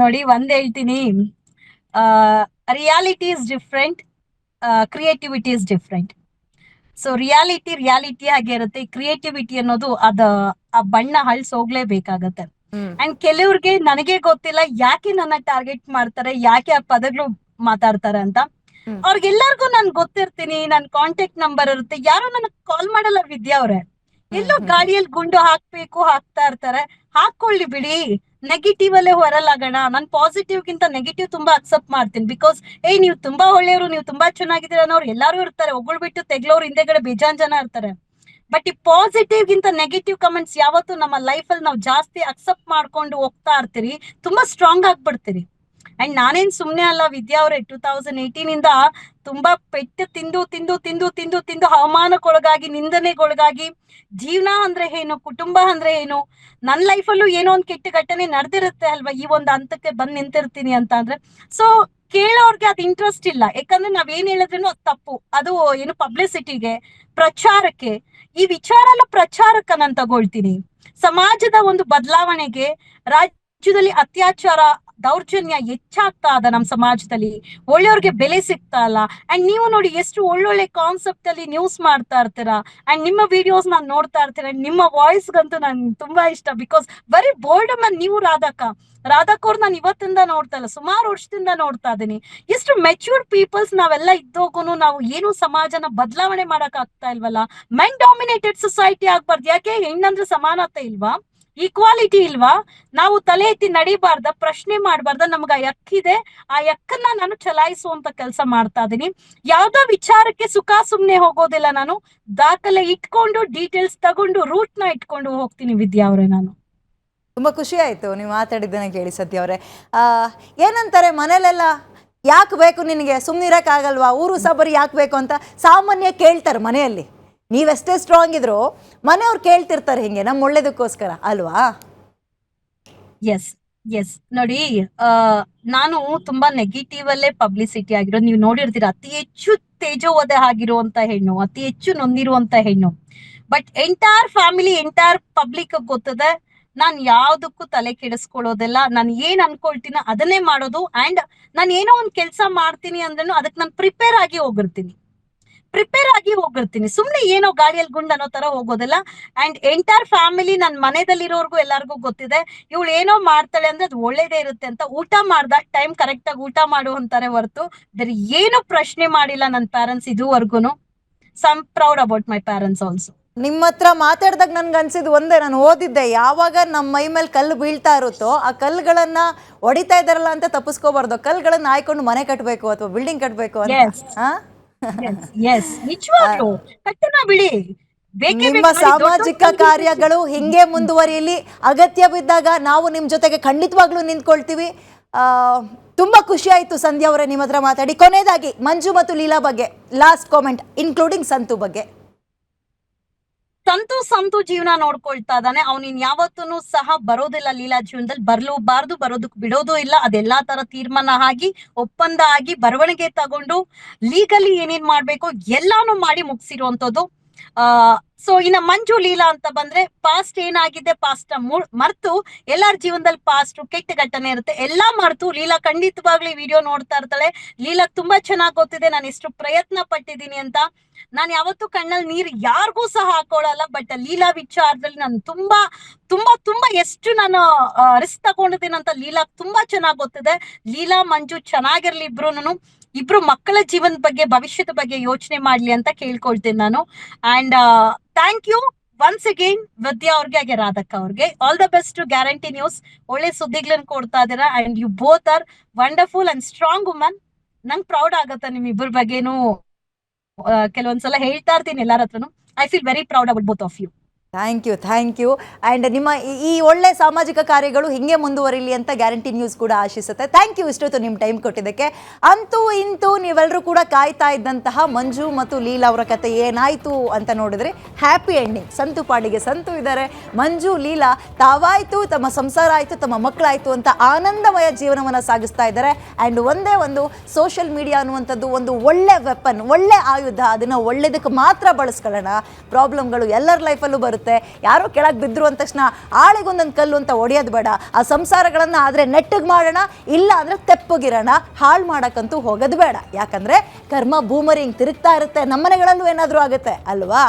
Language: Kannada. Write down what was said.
ನೋಡಿ ಒಂದ್ ಹೇಳ್ತೀನಿ. Reality is different creativity is different so reality reality ಆಗಿರುತ್ತೆ. ಕ್ರಿಯೇಟಿವಿಟಿ ಅನ್ನೋದು ಅದ ಆ ಬಣ್ಣ ಹಳ್ಸ್ ಹೋಗ್ಲೇಬೇಕಾಗತ್ತೆ. ಅಂಡ್ ಕೆಲವ್ರಿಗೆ ನನಗೆ ಗೊತ್ತಿಲ್ಲ ಯಾಕೆ ನನ್ನ ಟಾರ್ಗೆಟ್ ಮಾಡ್ತಾರೆ ಯಾಕೆ ಆ ಪದಗಳು ಮಾತಾಡ್ತಾರೆ ಅಂತ. ಅವ್ರಿಗೆಲ್ಲರಿಗೂ ನಾನ್ ಗೊತ್ತಿರ್ತೀನಿ ನನ್ ಕಾಂಟ್ಯಾಕ್ಟ್ ನಂಬರ್ ಇರುತ್ತೆ. ಯಾರು ನನಗ್ ಕಾಲ್ ಮಾಡಲ್ಲ ವಿದ್ಯಾ ಅವ್ರೆ. ಎಲ್ಲೋ. ಗಾಡಿಯಲ್ಲಿ ಗುಂಡು ಹಾಕ್ಬೇಕು ಹಾಕ್ತಾ ಇರ್ತಾರೆ. ಹಾಕೊಳ್ಳಿ ಬಿಡಿ. ನೆಗೆಟಿವ್ ಅಲ್ಲೇ ಹೊರಲಾಗೋಣ ನಾನು ಪಾಸಿಟಿವ್ ಗಿಂತ ನೆಗೆಟಿವ್ ತುಂಬಾ ಅಕ್ಸೆಪ್ಟ್ ಮಾಡ್ತೀನಿ. ಬಿಕಾಸ್ ಏ ನೀವು ತುಂಬಾ ಒಳ್ಳೆಯವರು, ನೀವು ತುಂಬಾ ಚೆನ್ನಾಗಿದ್ದೀರ ಅನ್ನೋರು ಎಲ್ಲಾರು ಇರ್ತಾರೆ. ಒಗ್ಳು ಬಿಟ್ಟು ತೆಗ್ಲೋರು ಹಿಂದೆಗಡೆ ಬೇಜಾನ್ ಜನ ಇರ್ತಾರೆ. ಬಟ್ ಈ ಪಾಸಿಟಿವ್ ಗಿಂತ ನೆಗೆಟಿವ್ ಕಮೆಂಟ್ಸ್ ಯಾವತ್ತು ನಮ್ಮ ಲೈಫ್ ಅಲ್ಲಿ ನಾವು ಜಾಸ್ತಿ ಅಕ್ಸೆಪ್ಟ್ ಮಾಡ್ಕೊಂಡು ಹೋಗ್ತಾ ಇರ್ತೀರಿ. ತುಂಬಾ ಸ್ಟ್ರಾಂಗ್ ಆಗ್ಬಿಡ್ತೀರಿ. ಅಂಡ್ ನಾನೇನ್ ಸುಮ್ನೆ ಅಲ್ಲ ವಿದ್ಯಾ ಅವ್ರೆ ಟೂ ತೌಸಂಡ್ ಏಯ್ಟೀನ್ ಇಂದ ತುಂಬಾ ಪೆಟ್ಟು ತಿಂದು ತಿಂದು ತಿಂದು ತಿಂದು ತಿಂದು ಹವಾಮಾನಕ್ಕೊಳಗಾಗಿ, ನಿಂದನೆಗೊಳಗಾಗಿ ಜೀವನ ಅಂದ್ರೆ ಏನು, ಕುಟುಂಬ ಅಂದ್ರೆ ಏನು ನನ್ನ ಲೈಫಲ್ಲೂ ಏನೋ ಒಂದ್ ಕೆಟ್ಟ ಘಟನೆ ನಡೆದಿರುತ್ತೆ ಅಲ್ವಾ ಈ ಒಂದು ಹಂತಕ್ಕೆ ಬಂದ್ ನಿಂತಿರ್ತೀನಿ ಅಂತ ಅಂದ್ರೆ. ಸೊ ಕೇಳೋರ್ಗೆ ಅದ್ ಇಂಟ್ರೆಸ್ಟ್ ಇಲ್ಲ. ಯಾಕಂದ್ರೆ ನಾವ್ ಏನ್ ಹೇಳಿದ್ರೇನು ಅದು ತಪ್ಪು. ಅದು ಏನು ಪಬ್ಲಿಸಿಟಿಗೆ ಪ್ರಚಾರಕ್ಕೆ. ಈ ವಿಚಾರ ಎಲ್ಲ ಪ್ರಚಾರಕ್ಕ ನಾನ್ ತಗೊಳ್ತೀನಿ. ಸಮಾಜದ ಒಂದು ಬದಲಾವಣೆಗೆ ರಾಜ್ಯದಲ್ಲಿ ಅತ್ಯಾಚಾರ ದೌರ್ಜನ್ಯ ಹೆಚ್ಚಾಗ್ತಾ ಅದ ನಮ್ ಸಮಾಜದಲ್ಲಿ. ಒಳ್ಳೆಯವ್ರಿಗೆ ಬೆಲೆ ಸಿಗ್ತಾ ಇಲ್ಲ. ಅಂಡ್ ನೀವು ನೋಡಿ ಎಷ್ಟು ಒಳ್ಳೊಳ್ಳೆ ಕಾನ್ಸೆಪ್ಟ್ ಅಲ್ಲಿ ನ್ಯೂಸ್ ಮಾಡ್ತಾ ಇರ್ತೀರಾ. ಅಂಡ್ ನಿಮ್ಮ ವಿಡಿಯೋಸ್ ನಾನು ನೋಡ್ತಾ and ನಿಮ್ಮ ವಾಯ್ಸ್ ಗಂತೂ ನನ್ ತುಂಬಾ ಇಷ್ಟ. ಬಿಕಾಸ್ ಬರೀ ಬೋಲ್ಡ್ ಮ್ಯಾನ್ ನೀವು ರಾಧಕ್ಕ ರಾಧಕ್ ಅವ್ರು ನಾನು ಇವತ್ತಿಂದ ನೋಡ್ತಾ ಇಲ್ಲ. ಸುಮಾರು ವರ್ಷದಿಂದ ನೋಡ್ತಾ ಇದೀನಿ ಎಷ್ಟು ಮೆಚ್ಯೂರ್ಡ್ ಪೀಪಲ್ಸ್ ನಾವೆಲ್ಲ ಇದ್ದೋಗುನು ನಾವು ಏನು ಸಮಾಜನ ಬದಲಾವಣೆ ಮಾಡಕ್ ಆಗ್ತಾ ಇಲ್ವಲ್ಲ? ಮೆನ್ ಡಾಮಿನೇಟೆಡ್ ಸೊಸೈಟಿ ಆಗ್ಬಾರ್ದು. ಯಾಕೆ ಹೆಣ್ಣಂದ್ರೆ ಸಮಾನತೆ ಇಲ್ವಾ? ಈಕ್ವಾಲಿಟಿ ಇಲ್ವಾ? ನಾವು ತಲೆ ಎತ್ತಿ ನಡಿಬಾರ್ದ, ಪ್ರಶ್ನೆ ಮಾಡಬಾರ್ದ, ನಮ್ಗ ಆ ಯಕ್ಕಿದೆ, ಆ ಯಕ್ಕನ್ನ ನಾನು ಚಲಾಯಿಸುವಂತ ಕೆಲಸ ಮಾಡ್ತಾ ಇದೀನಿ. ಯಾವ್ದೋ ವಿಚಾರಕ್ಕೆ ಸುಖ ಸುಮ್ನೆ ಹೋಗೋದಿಲ್ಲ ನಾನು. ದಾಖಲೆ ಇಟ್ಕೊಂಡು ಡೀಟೇಲ್ಸ್ ತಗೊಂಡು ರೂಟ್ನ ಇಟ್ಕೊಂಡು ಹೋಗ್ತೀನಿ ವಿದ್ಯಾ ಅವ್ರೆ ನಾನು. ತುಂಬಾ ಖುಷಿ ಆಯ್ತು ನೀವು ಮಾತಾಡಿದ್ದನ್ನ ಕೇಳಿ ಸತ್ಯ ಅವರೇ. ಏನಂತಾರೆ ಮನೇಲೆಲ್ಲ? ಯಾಕೆ ಬೇಕು ನಿನಗೆ? ಸುಮ್ಮನಿರಕ್ಕಾಗಲ್ವಾ ಊರು ಸಬರಿ ಯಾಕೆ ಬೇಕು ಅಂತ ಸಾಮಾನ್ಯ ಕೇಳ್ತಾರೆ ಮನೆಯಲ್ಲಿ. ನೀವೆಷ್ಟೇ ಸ್ಟ್ರಾಂಗ್ ಇದ್ರು ಮನೆಯವ್ರು ಕೇಳ್ತಿರ್ತಾರೆ ಹಿಂಗೆ ನಮ್ಮ ಒಳ್ಳೇದಕ್ಕೋಸ್ಕರ, ಅಲ್ವಾ? ಎಸ್ ಎಸ್ ನೋಡಿ, ಆ, ನಾನು ತುಂಬಾ ನೆಗೆಟಿವ್ ಅಲ್ಲೇ ಪಬ್ಲಿಸಿಟಿ ಆಗಿರೋದು ನೀವು ನೋಡಿರ್ತೀರ, ಅತಿ ಹೆಚ್ಚು ತೇಜೋವಧೆ ಆಗಿರುವಂತ ಹೆಣ್ಣು, ಅತಿ ಹೆಚ್ಚು ನೊಂದಿರುವಂತ ಹೆಣ್ಣು. But entire family entire public ಗೊತ್ತದೆ, ನಾನ್ ಯಾವ್ದಕ್ಕೂ ತಲೆ ಕೆಡಿಸ್ಕೊಳ್ಳೋದಿಲ್ಲ, ನಾನು ಏನ್ ಅನ್ಕೊಳ್ತೀನೋ ಅದನ್ನೇ ಮಾಡೋದು ಅಂಡ್ ನಾನು ಏನೋ ಒಂದ್ ಕೆಲ್ಸ ಮಾಡ್ತೀನಿ ಅಂದ್ರೂ ಅದಕ್ಕೆ ನಾನು ಪ್ರಿಪೇರ್ ಆಗಿ ಹೋಗಿರ್ತೀನಿ. ಪ್ರಿಪೇರ್ ಆಗಿ ಹೋಗಿರ್ತೀನಿ ಸುಮ್ನೆ ಏನೋ ಗಾಡಿಯಲ್ಲಿ ಗುಂಡ್ ಅನ್ನೋ ತರ ಹೋಗೋದಿಲ್ಲ. ಅಂಡ್ ಎಂಟೈರ್ ಫ್ಯಾಮಿಲಿ ನನ್ ಮನೆದಲ್ಲಿರೋರ್ಗು ಎಲ್ಲಾರ್ಗೂ ಗೊತ್ತಿದೆ. ಇವಳು ಏನೋ ಮಾಡ್ತಾಳೆ ಅಂದ್ರೆ ಅದು ಒಳ್ಳೇದೇ ಇರುತ್ತೆ ಅಂತ ಊಟ ಮಾಡ್ದ ಟೈಮ್ ಕರೆಕ್ಟ್ ಆಗಿ ಊಟ ಮಾಡು ಅಂತಾರೆ ಹೊರತು ಬೇರೆ ಏನು ಪ್ರಶ್ನೆ ಮಾಡಿಲ್ಲ ನನ್ನ ಪ್ಯಾರೆಂಟ್ಸ್ ಇದುವರೆಗೂ some proud about my parents also ನಿಮ್ಮ ಹತ್ರ ಮಾತಾಡ್ದಾಗ ನನ್ಗೆ ಅನ್ಸಿದ್ದು ಒಂದೇ ನಾನು ಓದಿದ್ದೆ ಯಾವಾಗ ನಮ್ಮ ಮೈ ಮೇಲೆ ಕಲ್ಲು ಬೀಳ್ತಾ ಇರುತ್ತೋ ಆ ಕಲ್ಲುಗಳನ್ನ ಹೊಡಿತಾ ಇದಾರಲ್ಲ ಅಂತ ತಪ್ಪಿಸ್ಕೋಬಾರ್ದು. ಕಲ್ಲುಗಳನ್ನ ಆಯ್ಕೊಂಡು ಮನೆ ಕಟ್ಟಬೇಕು ಅಥವಾ ಬಿಲ್ಡಿಂಗ್ ಕಟ್ಟಬೇಕು ಅಂತ. ಹಾ? ಎಸ್ ನಿಜವಾಗ್ಲೂ. ತಕ್ಷಣ ಬಿಡಿ. ನಿಮ್ಮ ಸಾಮಾಜಿಕ ಕಾರ್ಯಗಳು ಹಿಂಗೆ ಮುಂದುವರಿಯಲಿ. ಅಗತ್ಯ ಬಿದ್ದಾಗ ನಾವು ನಿಮ್ಮ ಜೊತೆಗೆ ಖಂಡಿತವಾಗ್ಲೂ ನಿಂತ್ಕೊಳ್ತೀವಿ. ಆ, ತುಂಬಾ ಖುಷಿ ಆಯ್ತು ಸಂಧ್ಯಾ ಅವರೇ ನಿಮ್ಮ ಹತ್ರ ಮಾತಾಡಿ. ಕೊನೆಯದಾಗಿ ಮಂಜು ಮತ್ತು ಲೀಲಾ ಬಗ್ಗೆ ಲಾಸ್ಟ್ ಕಾಮೆಂಟ್ ಇನ್ಕ್ಲೂಡಿಂಗ್ ಸಂತು ಬಗ್ಗೆ. ಸಂತು ಸಂತು ಜೀವನ ನೋಡ್ಕೊಳ್ತಾ ಇದ್ದಾನೆ. ಅವ್ನಿನ್ ಯಾವತ್ತೂ ಸಹ ಬರೋದಿಲ್ಲ ಲೀಲಾ ಜೀವನದಲ್ಲಿ. ಬರ್ಲೂಬಾರ್ದು ಬರೋದಕ್ ಬಿಡೋದು ಇಲ್ಲ. ಅದೆಲ್ಲಾ ತರ ತೀರ್ಮಾನ ಆಗಿ, ಒಪ್ಪಂದ ಆಗಿ ಬರವಣಿಗೆ ತಗೊಂಡು ಲೀಗಲಿ ಏನೇನ್ ಮಾಡ್ಬೇಕು ಎಲ್ಲಾನು ಮಾಡಿ ಮುಗಿಸಿರುವಂತದ್ದು ಆ ಸೊ ಇನ್ನ ಮಂಜು ಲೀಲಾ ಅಂತ ಬಂದ್ರೆ ಪಾಸ್ಟ್ ಏನಾಗಿದೆ? ಪಾಸ್ಟ್ ಮರ್ತು ಎಲ್ಲಾರ ಜೀವನದಲ್ಲಿ ಪಾಸ್ಟ್ ಕೆಟ್ಟ ಘಟನೆ ಇರುತ್ತೆ. ಎಲ್ಲಾ ಮರ್ತು. ಲೀಲಾ ಖಂಡಿತವಾಗ್ಲಿ ವಿಡಿಯೋ ನೋಡ್ತಾ ಇರ್ತಾಳೆ. ಲೀಲಾ ತುಂಬಾ ಚೆನ್ನಾಗಿ ಗೊತ್ತಿದೆ. ನಾನು ಎಷ್ಟು ಪ್ರಯತ್ನ ಪಟ್ಟಿದ್ದೀನಿ ಅಂತ. ನಾನ್ ಯಾವತ್ತೂ ಕಣ್ಣಲ್ಲಿ ನೀರ್ ಯಾರಿಗೂ ಸಹ ಹಾಕೊಳ್ಳಲ್ಲ ಬಟ್ ಲೀಲಾ ವಿಚಾರದಲ್ಲಿ ನಾನು ತುಂಬಾ ತುಂಬಾ ತುಂಬಾ ಎಷ್ಟು ನಾನು ರಿಸ್ಕ್ ತಗೊಂಡಿದ್ದೀನಿ ಅಂತ ಲೀಲಾ ತುಂಬಾ ಚೆನ್ನಾಗಿ ಗೊತ್ತಿದೆ. ಲೀಲಾ, ಮಂಜು ಚೆನ್ನಾಗಿರ್ಲಿ ಇಬ್ರು ಇಬ್ರು ಮಕ್ಕಳ ಜೀವನದ ಬಗ್ಗೆ ಭವಿಷ್ಯದ ಬಗ್ಗೆ ಯೋಚನೆ ಮಾಡ್ಲಿ ಅಂತ ಕೇಳ್ಕೊಳ್ತೀನಿ ನಾನು. And thank you once again Vidya ಅವ್ರಿಗೆ ಹಾಗೆ ರಾಧಕ್ಕ ಅವ್ರಿಗೆ. All the best guarantee news ಒಳ್ಳೆ ಸುದ್ದಿಗಳನ್ನ ಕೊಡ್ತಾ ಇದೀರಾ and you both are wonderful and strong woman ನಂಗೆ ಪ್ರೌಡ್ ಆಗತ್ತ ನಿಮ್ ಇಬ್ಬರ ಬಗ್ಗೆನು. ಆ, ಕೆಲವೊಂದ್ಸಲ ಹೇಳ್ತಾ ಇರ್ತೀನಿ ಎಲ್ಲಾರ ಹತ್ರನು. I feel very proud about both of you thank you thank you. And ನಿಮ್ಮ ಈ- ಒಳ್ಳೆ ಸಾಮಾಜಿಕ ಕಾರ್ಯಗಳು ಹಿಂಗೆ ಮುಂದುವರಿಲಿ ಅಂತ ಗ್ಯಾರಂಟಿ ನ್ಯೂಸ್ ಕೂಡ ಆಶಿಸುತ್ತೆ. ಥ್ಯಾಂಕ್ ಯು ಇಷ್ಟೊತ್ತು ನಿಮ್ಮ ಟೈಮ್ ಕೊಟ್ಟಿದ್ದಕ್ಕೆ. ಅಂತೂ ಇಂತೂ ನೀವೆಲ್ಲರೂ ಕೂಡ ಕಾಯ್ತಾ ಇದ್ದಂತಹ ಮಂಜು ಮತ್ತು ಲೀಲಾ ಅವರ ಕತೆ ಏನಾಯಿತು ಅಂತ ನೋಡಿದ್ರೆ ಹ್ಯಾಪಿ ಎಂಡಿಂಗ್. ಸಂತು ಪಾಡಿಗೆ ಸಂತು ಇದ್ದಾರೆ. ಮಂಜು, ಲೀಲಾ, ತಾವಾಯಿತು, ತಮ್ಮ ಸಂಸಾರ ಆಯಿತು, ತಮ್ಮ ಮಕ್ಕಳಾಯಿತು ಅಂತ ಆನಂದಮಯ ಜೀವನವನ್ನು ಸಾಗಿಸ್ತಾ ಇದ್ದಾರೆ. ಆ್ಯಂಡ್ ಒಂದೇ ಒಂದು ಸೋಷಿಯಲ್ ಮೀಡಿಯಾ ಅನ್ನುವಂಥದ್ದು ಒಂದು ಒಳ್ಳೆ ವೆಪನ್ ಒಳ್ಳೆ ಆಯುಧ. ಅದನ್ನು ಒಳ್ಳೇದಕ್ಕೆ ಮಾತ್ರ ಬಳಸ್ಕೊಳ್ಳೋಣ. ಪ್ರಾಬ್ಲಮ್ಗಳು ಎಲ್ಲರ ಲೈಫಲ್ಲೂ ಬರುತ್ತೆ. ಯಾರೋ ಕೆಳಗೆ ಬಿದ್ದರು ಅಂದ ತಕ್ಷಣ ಆಳಿಗೊಂದೊಂದು ಕಲ್ಲು ಅಂತ ಒಡೆಯೋದು ಬೇಡ. ಆ ಸಂಸಾರಗಳನ್ನು ಆದರೆ ನೆಟ್ಟಗೆ ಮಾಡೋಣ, ಇಲ್ಲ ಅಂದರೆ ತೆಪ್ಪಗಿರೋಣ. ಹಾಳು ಮಾಡೋಕ್ಕಂತೂ ಹೋಗೋದು ಬೇಡ. ಯಾಕಂದರೆ ಕರ್ಮ ಬೂಮರಿಂಗ್ ತಿರುಗ್ತಾ ಇರುತ್ತೆ. ನಮ್ಮನೆಗಳಲ್ಲೂ ಏನಾದರೂ ಆಗುತ್ತೆ, ಅಲ್ವಾ?